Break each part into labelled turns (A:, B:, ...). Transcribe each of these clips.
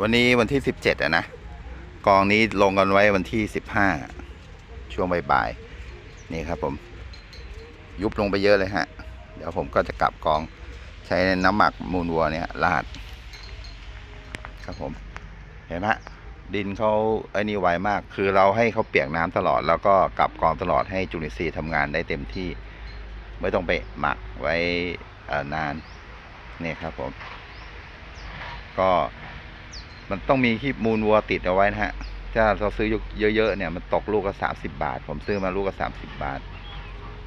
A: วันนี้วันที่สิบเจ็ดอะนะ กองนี้ลงกันไว้วันที่สิบห้าช่วงบ่ายๆนี่ครับผม ยุบลงไปเยอะเลยฮะ เดี๋ยวผมก็จะกลับกองใช้น้ำหมักมูลวัวเนี่ยราด ครับผม เห็นไหมฮะดินเขาไอ้นี่ไวมาก คือเราให้เขาเปียกน้ำตลอด แล้วก็กลับกองตลอดให้จุลินทรีย์ทำงานได้เต็มที่ ไม่ต้องไปหมักไว้นานนี่ครับผม ก็ มันต้องมีขี้มูลวัวติดเอาไว้นะฮะ ถ้าเราซื้อเยอะๆเนี่ยมันตกลูกละสามสิบาท ผมซื้อมาลูกละสามสิบาท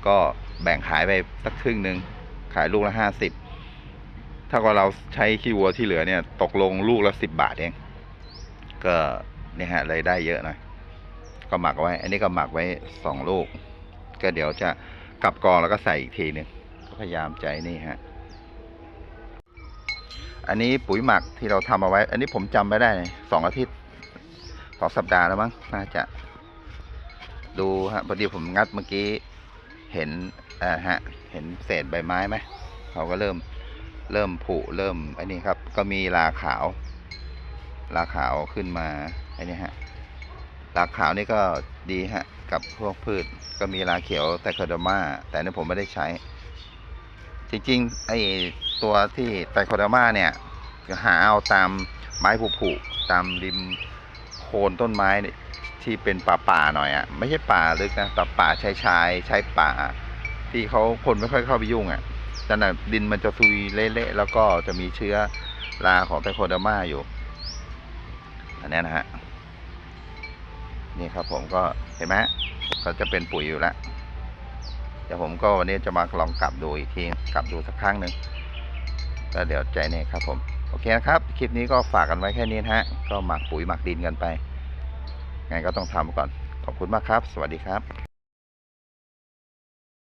A: ก็แบ่งขายไปสักครึ่งหนึ่งขายลูกละห้าสิบถ้าว่าเราใช้ขี้วัวที่เหลือเนี่ย ตกลงลูกละสิบบาทเอง ก็เนี่ยฮะเลยได้เยอะหน่อยก็หมักไว้ อันนี้ก็หมักไว้สองลูก ก็เดี๋ยวจะกลับกองแล้วก็ใส่อีกทีหนึ่งก็พยายามใจนี่ฮะ อันนี้ปุ๋ยหมักที่เราทำเอาไว้ อันนี้ผมจำไม่ได้สองอาทิตย์สองสัปดาห์แล้วมั้งน่าจะ ดูฮะพอดีผมงัดเมื่อกี้เห็นอ่าฮะ เห็นเศษใบไม้ไหมเขาก็เริ่มเริ่มผุเริ่มอ้นี่ครับ ก็มีราขาว ราขาวขึ้นมาอ้นี่ฮะราขาวนี่ก็ดีฮะ กับพวกพืชก็มีราเขียวไตโคโดมาแต่อันนี่ผมไม่ได้ใช้ จริงๆไอ้ตัวที่ไตโคโดมาเนี่ยหาเอาตามไม้ผุๆตามริมโคนต้นไม้ที่เป็นป่าป่าหน่อยอะ่ะไม่ใช่ป่าลึกนะแต่ป่าชายชายๆใช้ป่า ที่เขาคนไม่ค่อยเข้าไปยุ่งอะ่ะแต่น่ะดินมันจะซุยเละๆแล้วก็จะมีเชื้อราของไตโคโดมาอยู่อันนี้นะฮะนี่ครับผมก็เห็นไหมก็จะเป็นปุ๋ยอยู่แล้ว เดี๋ยวผมก็วันนี้จะมาลองกลับดูอีกทีกลับดูสักครั้งหนึ่งแล้วเดี๋ยวใจเนี่ยครับผมโอเคนะครับ คลิปนี้ก็ฝากกันไว้แค่นี้นะฮะ ก็หมักปุ๋ยหมักดินกันไปไงก็ต้องทำก่อน ขอบคุณมากครับ สวัสดีครับ